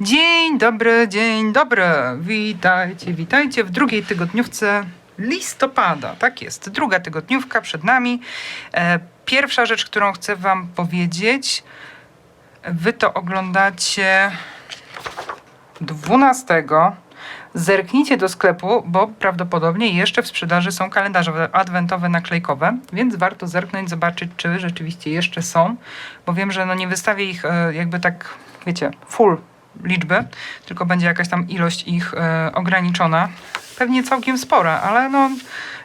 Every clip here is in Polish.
Dzień dobry, dzień dobry. Witajcie, witajcie w drugiej tygodniówce listopada. Tak jest, druga tygodniówka przed nami. E, Pierwsza rzecz, którą chcę Wam powiedzieć, Wy to oglądacie 12. Zerknijcie do sklepu, bo prawdopodobnie jeszcze w sprzedaży są kalendarze adwentowe naklejkowe, więc warto zerknąć, zobaczyć, czy rzeczywiście jeszcze są, bo wiem, że no nie wystawię ich e, jakby tak, wiecie, full liczby, tylko będzie jakaś tam ilość ich e, ograniczona. Pewnie całkiem spora, ale no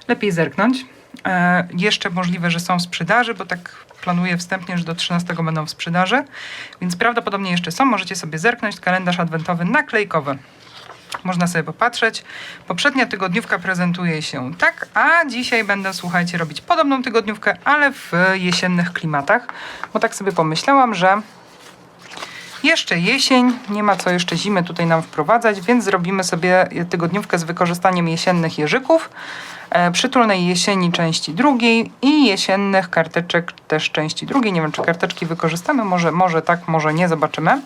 lepiej zerknąć. E, jeszcze możliwe, że są w sprzedaży, bo tak planuję wstępnie, że do 13 będą w sprzedaży, więc prawdopodobnie jeszcze są. Możecie sobie zerknąć. Kalendarz adwentowy naklejkowy. Można sobie popatrzeć. Poprzednia tygodniówka prezentuje się tak, a dzisiaj będę, słuchajcie, robić podobną tygodniówkę, ale w jesiennych klimatach, bo tak sobie pomyślałam, że jeszcze jesień, nie ma co jeszcze zimę tutaj nam wprowadzać, więc zrobimy sobie tygodniówkę z wykorzystaniem jesiennych jeżyków, e, przytulnej jesieni części drugiej i jesiennych karteczek też części drugiej. Nie wiem, czy karteczki wykorzystamy, może, może tak, może nie, zobaczymy.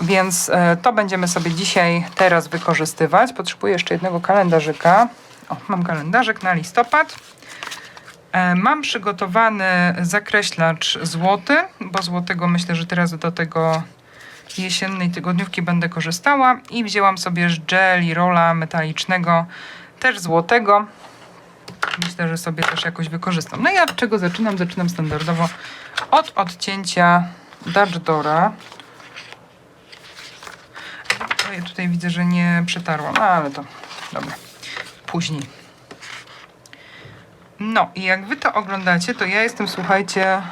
Więc e, to będziemy sobie dzisiaj, teraz wykorzystywać. Potrzebuję jeszcze jednego kalendarzyka. O, mam kalendarzyk na listopad. E, Mam przygotowany zakreślacz złoty, bo złotego myślę, że teraz do tego jesiennej tygodniówki będę korzystała i wzięłam sobie z Jelly Rolla metalicznego, też złotego. Myślę, że sobie też jakoś wykorzystam. No i od czego zaczynam? Zaczynam standardowo od odcięcia Dutch Dora. Ja tutaj widzę, że nie przetarłam, no, ale to dobra. Później. No i jak wy to oglądacie, to ja jestem, słuchajcie...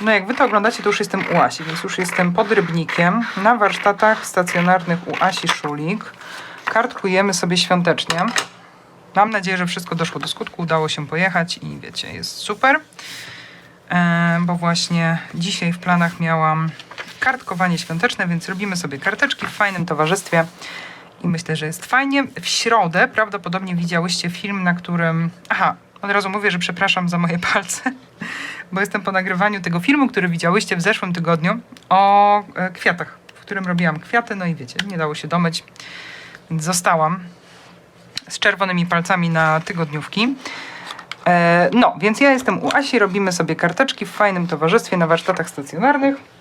No jak wy to oglądacie, to już jestem u Asi, więc już jestem pod Rybnikiem na warsztatach stacjonarnych u Asi Szulik. Kartkujemy sobie świątecznie. Mam nadzieję, że wszystko doszło do skutku, udało się pojechać i wiecie, jest super. E, bo właśnie dzisiaj w planach miałam kartkowanie świąteczne, więc robimy sobie karteczki w fajnym towarzystwie i myślę, że jest fajnie. W środę prawdopodobnie widziałyście film, na którym. Aha, od razu mówię, że przepraszam za moje palce, bo jestem po nagrywaniu tego filmu, który widziałyście w zeszłym tygodniu o e, kwiatach, w którym robiłam kwiaty. No i wiecie, nie dało się domyć, więc zostałam z czerwonymi palcami na tygodniówki. E, No, więc ja jestem u Asi, robimy sobie karteczki w fajnym towarzystwie na warsztatach stacjonarnych.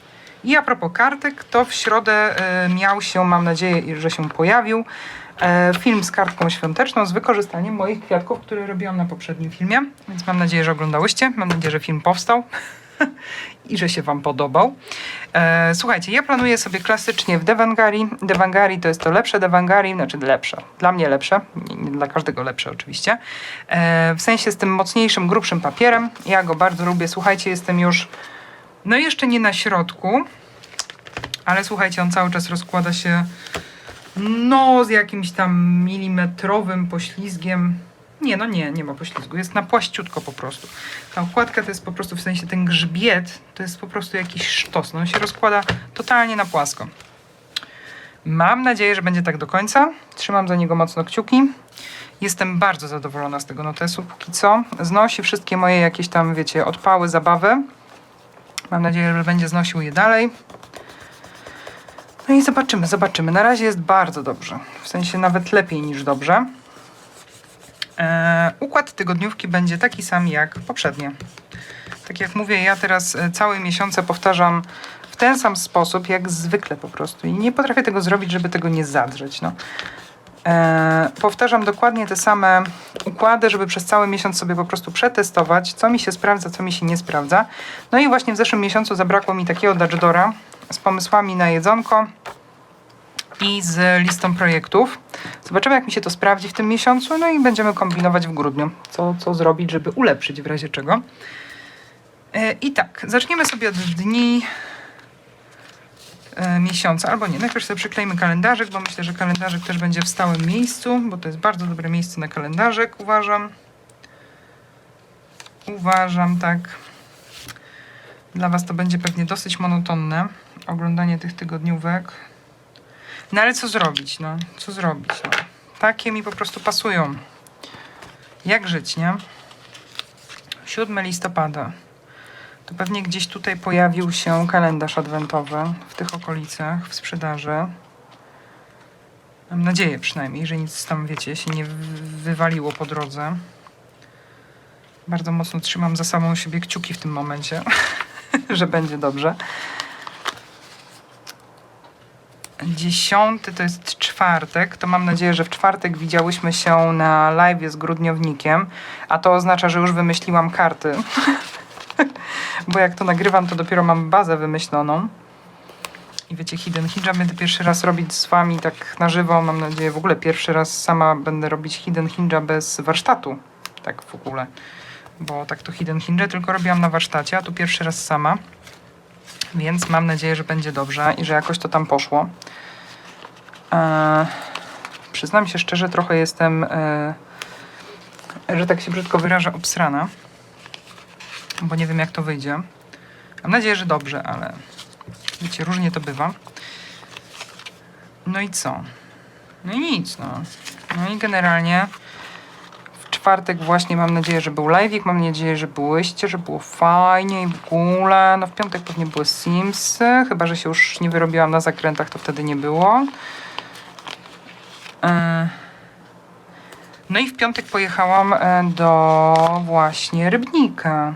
I a propos kartek, to w środę e, miał się, mam nadzieję, że się pojawił, e, film z kartką świąteczną z wykorzystaniem moich kwiatków, które robiłam na poprzednim filmie. Więc mam nadzieję, że oglądałyście. Mam nadzieję, że film powstał i że się Wam podobał. E, słuchajcie, ja planuję sobie klasycznie w Devangari. Devangari to jest to lepsze Devangari, znaczy lepsze, dla mnie lepsze, nie, dla każdego lepsze oczywiście. W sensie z tym mocniejszym, grubszym papierem. Ja go bardzo lubię. Słuchajcie, jestem już, no jeszcze nie na środku, ale słuchajcie, on cały czas rozkłada się no z jakimś tam milimetrowym poślizgiem. Nie, no nie, nie ma poślizgu. Jest na płaściutko po prostu. Ta okładka to jest po prostu, w sensie ten grzbiet, to jest po prostu jakiś sztos. No on się rozkłada totalnie na płasko. Mam nadzieję, że będzie tak do końca. Trzymam za niego mocno kciuki. Jestem bardzo zadowolona z tego notesu póki co. Znosi wszystkie moje jakieś tam, wiecie, odpały, zabawy. Mam nadzieję, że będzie znosił je dalej. No i zobaczymy, zobaczymy. Na razie jest bardzo dobrze. W sensie nawet lepiej niż dobrze. E, układ tygodniówki będzie taki sam jak poprzednie. Tak jak mówię, ja teraz e, całe miesiące powtarzam w ten sam sposób, jak zwykle po prostu. I nie potrafię tego zrobić, żeby tego nie zadrzeć. No. E, powtarzam dokładnie te same układy, żeby przez cały miesiąc sobie po prostu przetestować, co mi się sprawdza, co mi się nie sprawdza. No i właśnie w zeszłym miesiącu zabrakło mi takiego Dutchdora z pomysłami na jedzonko i z listą projektów. Zobaczymy, jak mi się to sprawdzi w tym miesiącu, no i będziemy kombinować w grudniu, co, co zrobić, żeby ulepszyć w razie czego. E, I tak, zaczniemy sobie od dni miesiąca, albo nie, najpierw sobie przyklejmy kalendarzyk, bo myślę, że kalendarzyk też będzie w stałym miejscu, bo to jest bardzo dobre miejsce na kalendarzyk, uważam. Uważam, tak. Dla Was to będzie pewnie dosyć monotonne oglądanie tych tygodniówek. No ale co zrobić, no? Co zrobić, no? Takie mi po prostu pasują. Jak żyć, nie? 7 listopada. To pewnie gdzieś tutaj pojawił się kalendarz adwentowy w tych okolicach w sprzedaży. Mam nadzieję przynajmniej, że nic tam, wiecie, się nie wy- wywaliło po drodze. Bardzo mocno trzymam za samą siebie kciuki w tym momencie, że będzie dobrze. Dziesiąty to jest czwartek, to mam nadzieję, że w czwartek widziałyśmy się na live z grudniownikiem, a to oznacza, że już wymyśliłam karty. Bo jak to nagrywam, to dopiero mam bazę wymyśloną. I wiecie, Hidden Hinja będę pierwszy raz robić z wami tak na żywo. Mam nadzieję, w ogóle pierwszy raz sama będę robić Hidden Hinja bez warsztatu. Tak w ogóle. Bo tak to Hidden Hinja tylko robiłam na warsztacie, a tu pierwszy raz sama. Więc mam nadzieję, że będzie dobrze i że jakoś to tam poszło. Eee, przyznam się szczerze, trochę jestem, e, że tak się brzydko wyrażę, obsrana. Bo nie wiem, jak to wyjdzie. Mam nadzieję, że dobrze, ale wiecie, różnie to bywa. No i co? No i nic, no. No i generalnie w czwartek właśnie mam nadzieję, że był live'ik, mam nadzieję, że byłyście, że było fajnie i w ogóle. No w piątek pewnie były Simsy, chyba, że się już nie wyrobiłam na zakrętach, to wtedy nie było. E, No i w piątek pojechałam e, do właśnie Rybnika.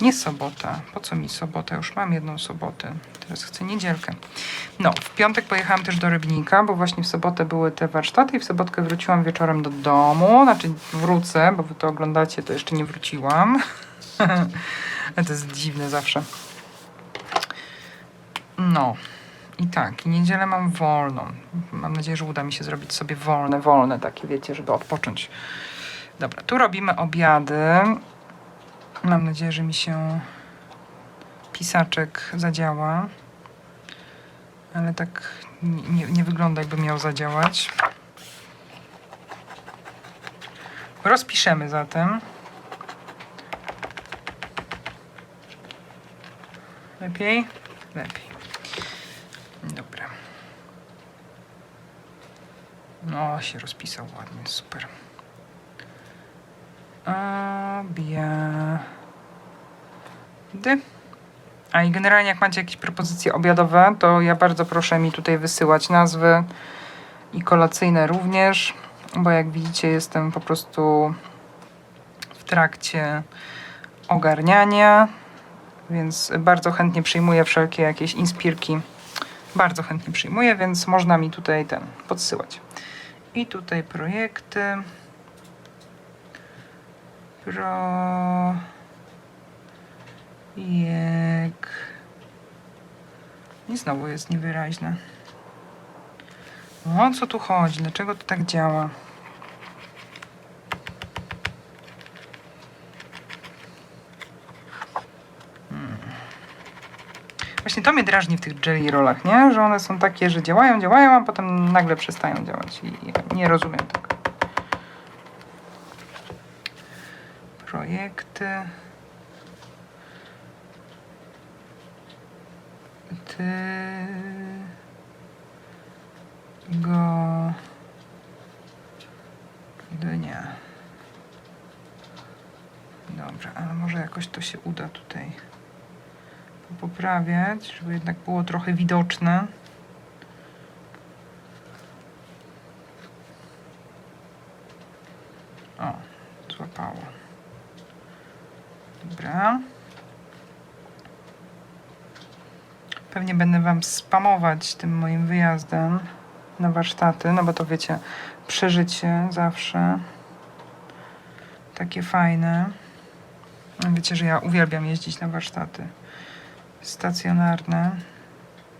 Nie sobota. Po co mi sobota? Już mam jedną sobotę. Teraz chcę niedzielkę. No, w piątek pojechałam też do Rybnika, bo właśnie w sobotę były te warsztaty i w sobotkę wróciłam wieczorem do domu. Znaczy wrócę, bo wy to oglądacie, to jeszcze nie wróciłam. To jest dziwne zawsze. No. I tak, i niedzielę mam wolną. Mam nadzieję, że uda mi się zrobić sobie wolne, wolne takie, wiecie, żeby odpocząć. Dobra, tu robimy obiady. Mam nadzieję, że mi się pisaczek zadziała. Ale tak nie, nie, wygląda, jakby miał zadziałać. Rozpiszemy zatem. Lepiej? Lepiej. Dobra. No, się rozpisał ładnie, super. Obiady. A i generalnie jak macie jakieś propozycje obiadowe, to ja bardzo proszę mi tutaj wysyłać nazwy i kolacyjne również, bo jak widzicie jestem po prostu w trakcie ogarniania, więc bardzo chętnie przyjmuję wszelkie jakieś inspirki. Bardzo chętnie przyjmuję, więc można mi tutaj ten podsyłać. I tutaj projekty. Pro. Jak. I znowu jest niewyraźne. O co tu chodzi? Dlaczego to tak działa? Hmm. Właśnie to mnie drażni w tych jelly rollach, nie? Że one są takie, że działają, działają, a potem nagle przestają działać. I nie rozumiem tego. Projekty. Ty. Go. Dnia. Dobrze, ale może jakoś to się uda tutaj poprawiać, żeby jednak było trochę widoczne. O, złapało. Dobra. Pewnie będę Wam spamować tym moim wyjazdem na warsztaty, no bo to wiecie, przeżycie zawsze takie fajne. Wiecie, że ja uwielbiam jeździć na warsztaty stacjonarne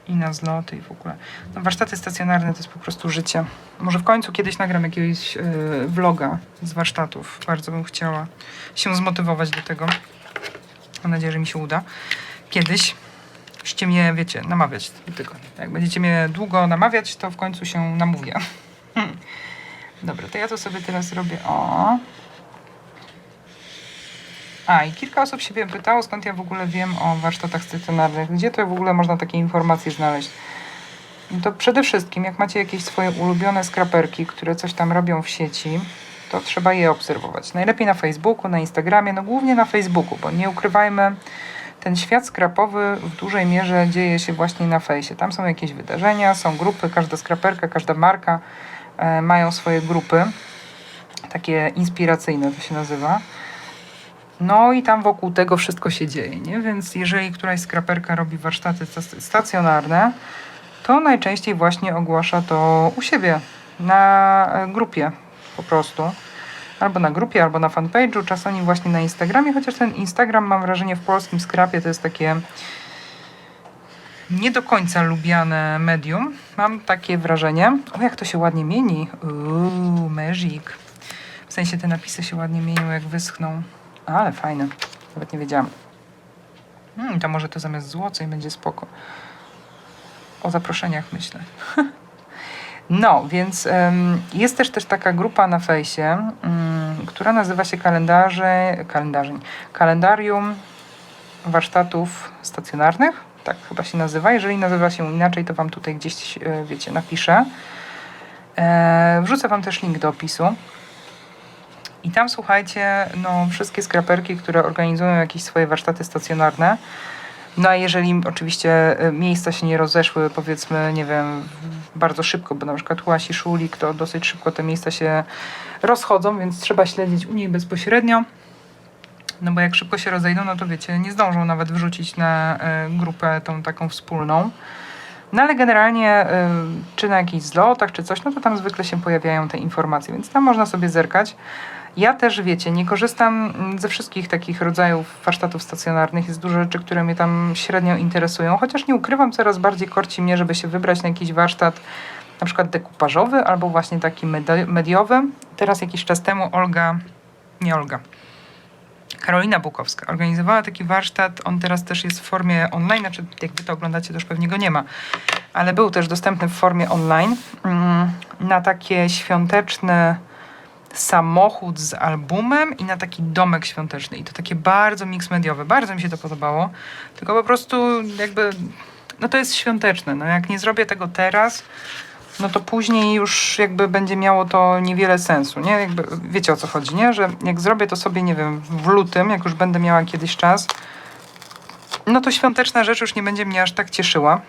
i na zloty i w ogóle. No, warsztaty stacjonarne to jest po prostu życie. Może w końcu kiedyś nagram jakiegoś yy, vloga z warsztatów. Bardzo bym chciała się zmotywować do tego. Mam nadzieję, że mi się uda. Kiedyś. Musicie mnie, wiecie, namawiać tego. Jak będziecie mnie długo namawiać, to w końcu się namówię. Dobra, to ja to sobie teraz robię. O. A, i kilka osób się pytało, skąd ja w ogóle wiem o warsztatach stacjonarnych. Gdzie to w ogóle można takie informacje znaleźć? To przede wszystkim, jak macie jakieś swoje ulubione skraperki, które coś tam robią w sieci, to trzeba je obserwować. Najlepiej na Facebooku, na Instagramie, no głównie na Facebooku, bo nie ukrywajmy, ten świat skrapowy w dużej mierze dzieje się właśnie na fejsie. Tam są jakieś wydarzenia, są grupy, każda skraperka, każda marka e, mają swoje grupy, takie inspiracyjne to się nazywa. No i tam wokół tego wszystko się dzieje, nie? Więc jeżeli któraś skraperka robi warsztaty sta- stacjonarne, to najczęściej właśnie ogłasza to u siebie, na e, grupie po prostu. Albo na grupie, albo na fanpage'u, czasami właśnie na Instagramie, chociaż ten Instagram mam wrażenie w polskim skrapie to jest takie nie do końca lubiane medium. Mam takie wrażenie. O, jak to się ładnie mieni. Uuu, magic. W sensie te napisy się ładnie mienią, jak wyschną. Ale fajne. Nawet nie wiedziałam. Hmm, to może to zamiast złocej będzie spoko. O zaproszeniach myślę. No, więc jest też, też taka grupa na fejsie, mm, która nazywa się kalendarze, kalendarzeń, kalendarium warsztatów stacjonarnych, tak chyba się nazywa. Jeżeli nazywa się inaczej, to Wam tutaj gdzieś, e, wiecie, napiszę. E, wrzucę Wam też link do opisu. I tam słuchajcie, no wszystkie skraperki, które organizują jakieś swoje warsztaty stacjonarne, no a jeżeli oczywiście e, miejsca się nie rozeszły, powiedzmy, nie wiem, bardzo szybko, bo na przykład u Asi Szulik to dosyć szybko te miejsca się rozchodzą, więc trzeba śledzić u niej bezpośrednio. No bo jak szybko się rozejdą, no to wiecie, nie zdążą nawet wrzucić na e, grupę tą taką wspólną. No ale generalnie, e, czy na jakichś zlotach, czy coś, no to tam zwykle się pojawiają te informacje, więc tam można sobie zerkać. Ja też, wiecie, nie korzystam ze wszystkich takich rodzajów warsztatów stacjonarnych. Jest dużo rzeczy, które mnie tam średnio interesują, chociaż nie ukrywam, coraz bardziej korci mnie, żeby się wybrać na jakiś warsztat na przykład dekupażowy albo właśnie taki medi- mediowy. Teraz jakiś czas temu Olga, nie Olga, Karolina Bukowska organizowała taki warsztat. On teraz też jest w formie online, znaczy jak wy to oglądacie, to już pewnie go nie ma, ale był też dostępny w formie online mm, na takie świąteczne samochód z albumem i na taki domek świąteczny. I to takie bardzo mix mediowe. Bardzo mi się to podobało. Tylko po prostu jakby, no to jest świąteczne. No jak nie zrobię tego teraz, no to później już jakby będzie miało to niewiele sensu, nie? Jakby, wiecie o co chodzi, nie? Że jak zrobię to sobie, nie wiem, w lutym, jak już będę miała kiedyś czas, no to świąteczna rzecz już nie będzie mnie aż tak cieszyła.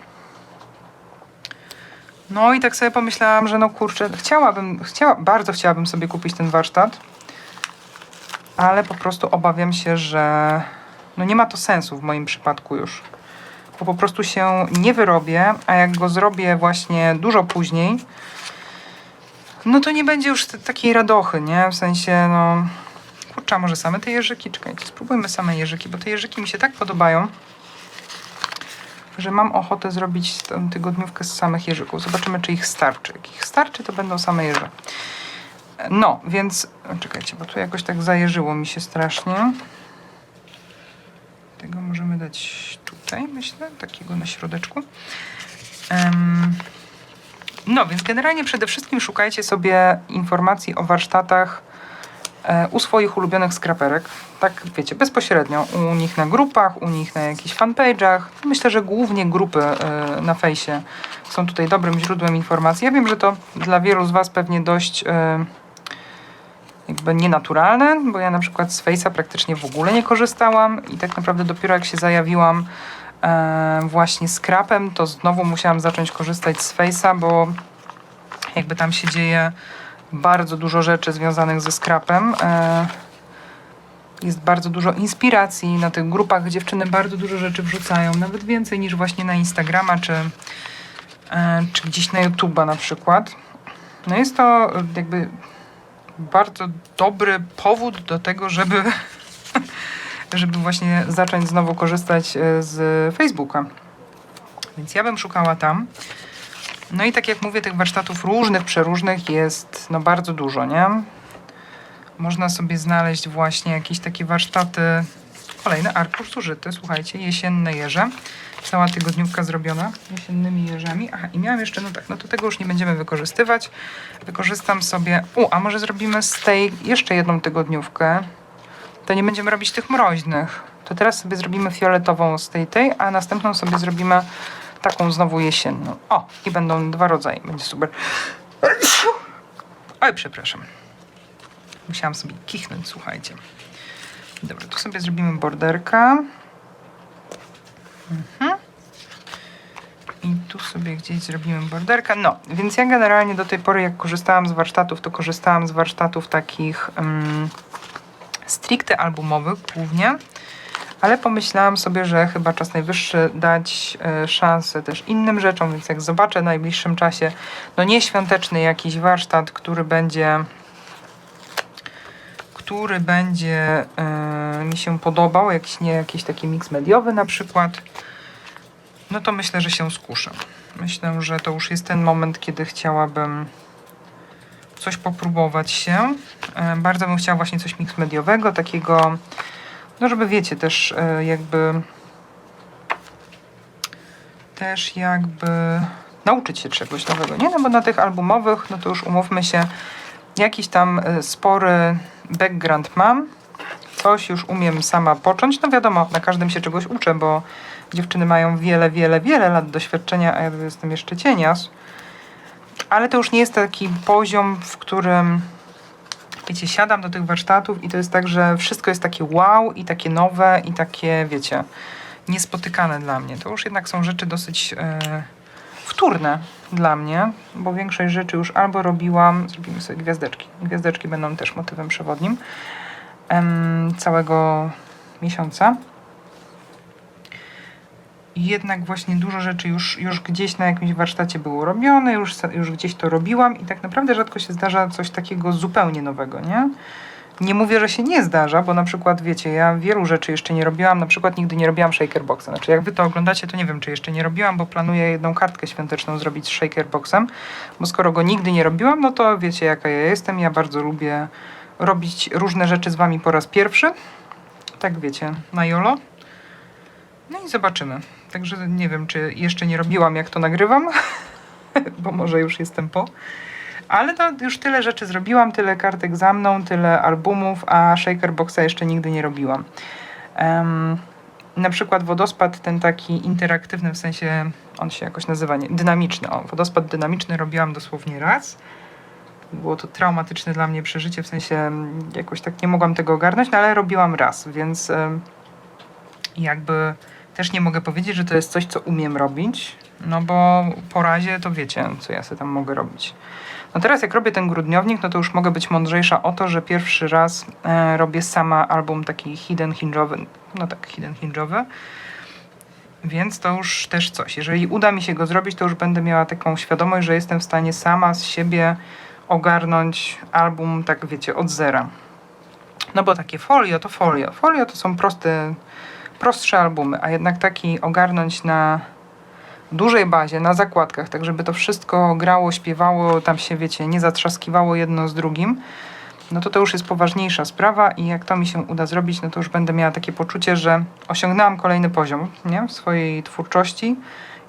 No i tak sobie pomyślałam, że no kurczę, chciałabym, chciała, bardzo chciałabym sobie kupić ten warsztat, ale po prostu obawiam się, że no nie ma to sensu w moim przypadku już. Bo po prostu się nie wyrobię, a jak go zrobię właśnie dużo później, no to nie będzie już takiej radochy, nie? W sensie, no... Kurczę, może same te jeżyki? Czekajcie, spróbujmy same jeżyki, bo te jeżyki mi się tak podobają, że mam ochotę zrobić tę tygodniówkę z samych jeżyków. Zobaczymy, czy ich starczy. Jak ich starczy, to będą same jeże. No, więc czekajcie, bo tu jakoś tak zajeżyło mi się strasznie. Tego możemy dać tutaj, myślę, takiego na środeczku. Em, no, więc generalnie przede wszystkim szukajcie sobie informacji o warsztatach u swoich ulubionych skraperek. Tak, wiecie, bezpośrednio. U nich na grupach, u nich na jakichś fanpage'ach. Myślę, że głównie grupy e, na fejsie są tutaj dobrym źródłem informacji. Ja wiem, że to dla wielu z Was pewnie dość e, jakby nienaturalne, bo ja na przykład z Face'a praktycznie w ogóle nie korzystałam i tak naprawdę dopiero jak się zajawiłam e, właśnie scrapem, to znowu musiałam zacząć korzystać z Face'a, bo jakby tam się dzieje bardzo dużo rzeczy związanych ze scrapem. E, jest bardzo dużo inspiracji na tych grupach. Dziewczyny bardzo dużo rzeczy wrzucają, nawet więcej niż właśnie na Instagrama czy, e, czy gdzieś na YouTube'a na przykład. No jest to jakby bardzo dobry powód do tego, żeby, żeby właśnie zacząć znowu korzystać e, z Facebooka. Więc ja bym szukała tam. No i tak jak mówię, tych warsztatów różnych, przeróżnych jest no bardzo dużo, nie? Można sobie znaleźć właśnie jakieś takie warsztaty. Kolejny arkusz zużyty, słuchajcie, jesienne jeże. Cała tygodniówka zrobiona jesiennymi jeżami. Aha, i miałam jeszcze, no tak, no to tego już nie będziemy wykorzystywać. Wykorzystam sobie, u, a może zrobimy z tej jeszcze jedną tygodniówkę. To nie będziemy robić tych mroźnych. To teraz sobie zrobimy fioletową z tej tej, a następną sobie zrobimy taką znowu jesienną. O, i będą dwa rodzaje, będzie super. Oj, przepraszam. Musiałam sobie kichnąć, słuchajcie. Dobra, tu sobie zrobimy borderka. Mhm. I tu sobie gdzieś zrobimy borderka. No, więc ja generalnie do tej pory, jak korzystałam z warsztatów, to korzystałam z warsztatów takich um, stricte albumowych głównie. Ale pomyślałam sobie, że chyba czas najwyższy dać e, szansę też innym rzeczom, więc jak zobaczę w najbliższym czasie, no nie świąteczny jakiś warsztat, który będzie który będzie e, mi się podobał, jakiś nie jakiś taki miks mediowy na przykład, no to myślę, że się skuszę. Myślę, że to już jest ten moment, kiedy chciałabym coś popróbować się. E, bardzo bym chciała właśnie coś miks mediowego, takiego, no żeby wiecie, też e, jakby też jakby nauczyć się czegoś nowego, nie? No bo na tych albumowych, no to już umówmy się, jakiś tam e, spory background mam, coś już umiem sama począć. No wiadomo, na każdym się czegoś uczę, bo dziewczyny mają wiele, wiele, wiele lat doświadczenia, a ja jestem jeszcze cienias. Ale to już nie jest taki poziom, w którym wiecie, siadam do tych warsztatów i to jest tak, że wszystko jest takie wow i takie nowe i takie, wiecie, niespotykane dla mnie. To już jednak są rzeczy dosyć e, wtórne dla mnie, bo większość rzeczy już albo robiłam, zrobimy sobie gwiazdeczki. Gwiazdeczki będą też motywem przewodnim em, całego miesiąca. Jednak właśnie dużo rzeczy już, już gdzieś na jakimś warsztacie było robione, już, już gdzieś to robiłam i tak naprawdę rzadko się zdarza coś takiego zupełnie nowego, nie? Nie mówię, że się nie zdarza, bo na przykład, wiecie, ja wielu rzeczy jeszcze nie robiłam, na przykład nigdy nie robiłam shaker boxa. Znaczy, jak wy to oglądacie, to nie wiem, czy jeszcze nie robiłam, bo planuję jedną kartkę świąteczną zrobić z shaker boxem, bo skoro go nigdy nie robiłam, no to wiecie, jaka ja jestem. Ja bardzo lubię robić różne rzeczy z wami po raz pierwszy. Tak wiecie, na jolo. No i zobaczymy. Także nie wiem, czy jeszcze nie robiłam, jak to nagrywam, bo może już jestem po. Ale to już tyle rzeczy zrobiłam, tyle kartek za mną, tyle albumów, a Shaker Boxa jeszcze nigdy nie robiłam. Em, na przykład wodospad ten taki interaktywny, w sensie on się jakoś nazywa, nie, dynamiczny. O, wodospad dynamiczny robiłam dosłownie raz. Było to traumatyczne dla mnie przeżycie, w sensie jakoś tak nie mogłam tego ogarnąć, no ale robiłam raz, więc em, jakby też nie mogę powiedzieć, że to jest coś, co umiem robić, no bo po razie to wiecie, co ja sobie tam mogę robić. No teraz jak robię ten grudniownik, no to już mogę być mądrzejsza o to, że pierwszy raz e, robię sama album taki hidden hinge'owy, no tak, hidden hinge'owy, więc to już też coś. Jeżeli uda mi się go zrobić, to już będę miała taką świadomość, że jestem w stanie sama z siebie ogarnąć album, tak wiecie, od zera. No bo takie folio to folio. Folio to są proste, prostsze albumy, a jednak taki ogarnąć na dużej bazie, na zakładkach, tak żeby to wszystko grało, śpiewało, tam się, wiecie, nie zatrzaskiwało jedno z drugim, no to to już jest poważniejsza sprawa i jak to mi się uda zrobić, no to już będę miała takie poczucie, że osiągnęłam kolejny poziom, nie? W swojej twórczości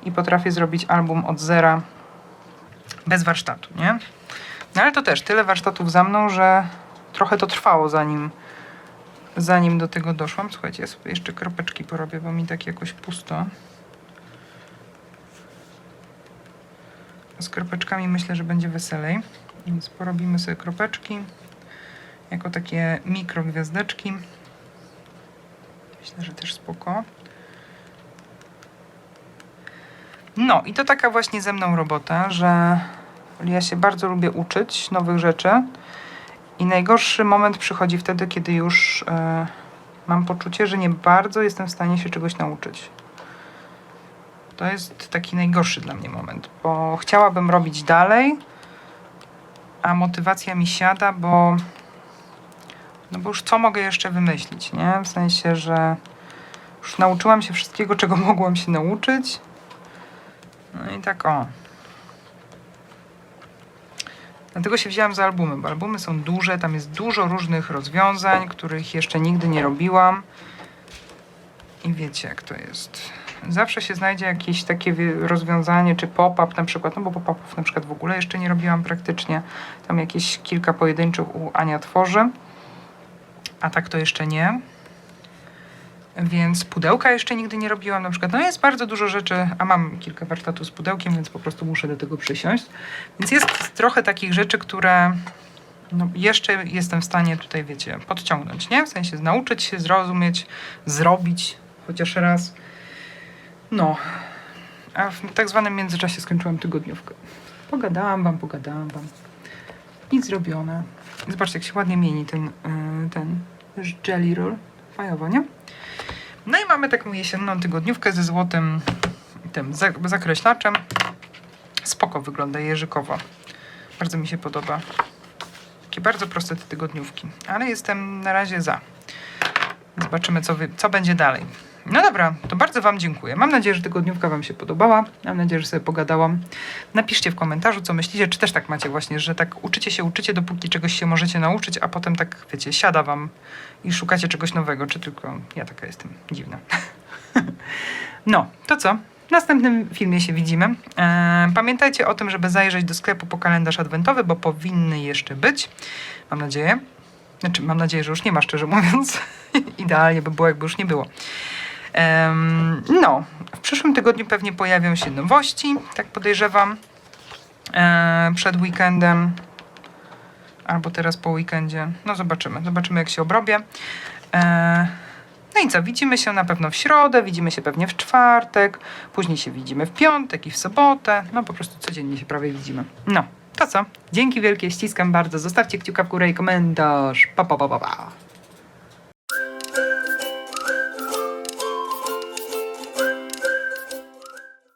i potrafię zrobić album od zera bez warsztatu, nie? No ale to też tyle warsztatów za mną, że trochę to trwało zanim zanim do tego doszłam. Słuchajcie, ja sobie jeszcze kropeczki porobię, bo mi tak jakoś pusto. Z kropeczkami myślę, że będzie weselej. Więc porobimy sobie kropeczki jako takie mikro gwiazdeczki. Myślę, że też spoko. No i to taka właśnie ze mną robota, że ja się bardzo lubię uczyć nowych rzeczy. I najgorszy moment przychodzi wtedy, kiedy już e, mam poczucie, że nie bardzo jestem w stanie się czegoś nauczyć. To jest taki najgorszy dla mnie moment, bo chciałabym robić dalej, a motywacja mi siada, bo no bo już co mogę jeszcze wymyślić, nie? W sensie, że już nauczyłam się wszystkiego, czego mogłam się nauczyć. No i tak o. Dlatego się wzięłam za albumy, bo albumy są duże, tam jest dużo różnych rozwiązań, których jeszcze nigdy nie robiłam. I wiecie, jak to jest. Zawsze się znajdzie jakieś takie rozwiązanie, czy pop-up na przykład, no bo pop-upów na przykład w ogóle jeszcze nie robiłam praktycznie. Tam jakieś kilka pojedynczych u Ania tworzy, a tak to jeszcze nie. Więc pudełka jeszcze nigdy nie robiłam na przykład. No jest bardzo dużo rzeczy, a mam kilka warsztatów z pudełkiem, więc po prostu muszę do tego przysiąść. Więc jest trochę takich rzeczy, które no, jeszcze jestem w stanie tutaj, wiecie, podciągnąć, nie? W sensie nauczyć się, zrozumieć, zrobić chociaż raz. No. A w tak zwanym międzyczasie skończyłam tygodniówkę. Pogadałam wam, pogadałam wam. Nic zrobione. Zobaczcie, jak się ładnie mieni ten, yy, ten jelly roll. Fajowo, nie? No i mamy taką jesienną tygodniówkę ze złotym tym za- zakreślaczem. Spoko wygląda jeżykowo. Bardzo mi się podoba. Takie bardzo proste te tygodniówki, ale jestem na razie za. Zobaczymy, co, wy, co będzie dalej. No dobra, to bardzo Wam dziękuję. Mam nadzieję, że tygodniówka Wam się podobała. Mam nadzieję, że sobie pogadałam. Napiszcie w komentarzu, co myślicie, czy też tak macie właśnie, że tak uczycie się, uczycie, dopóki czegoś się możecie nauczyć, a potem tak, wiecie, siada Wam i szukacie czegoś nowego, czy tylko ja taka jestem dziwna. no, to co? W następnym filmie się widzimy. Eee, pamiętajcie o tym, żeby zajrzeć do sklepu po kalendarz adwentowy, bo powinny jeszcze być. Mam nadzieję. Znaczy, mam nadzieję, że już nie ma, szczerze mówiąc. Idealnie by było, jakby już nie było. No, w przyszłym tygodniu pewnie pojawią się nowości, tak podejrzewam. E, przed weekendem. Albo teraz po weekendzie. No, zobaczymy. Zobaczymy, jak się obrobię. E, no i co, widzimy się na pewno w środę, widzimy się pewnie w czwartek, później się widzimy w piątek i w sobotę. No po prostu codziennie się prawie widzimy. No, to co? Dzięki wielkie, ściskam bardzo. Zostawcie kciuka w górę i komentarz. Pa, pa, pa, pa, pa.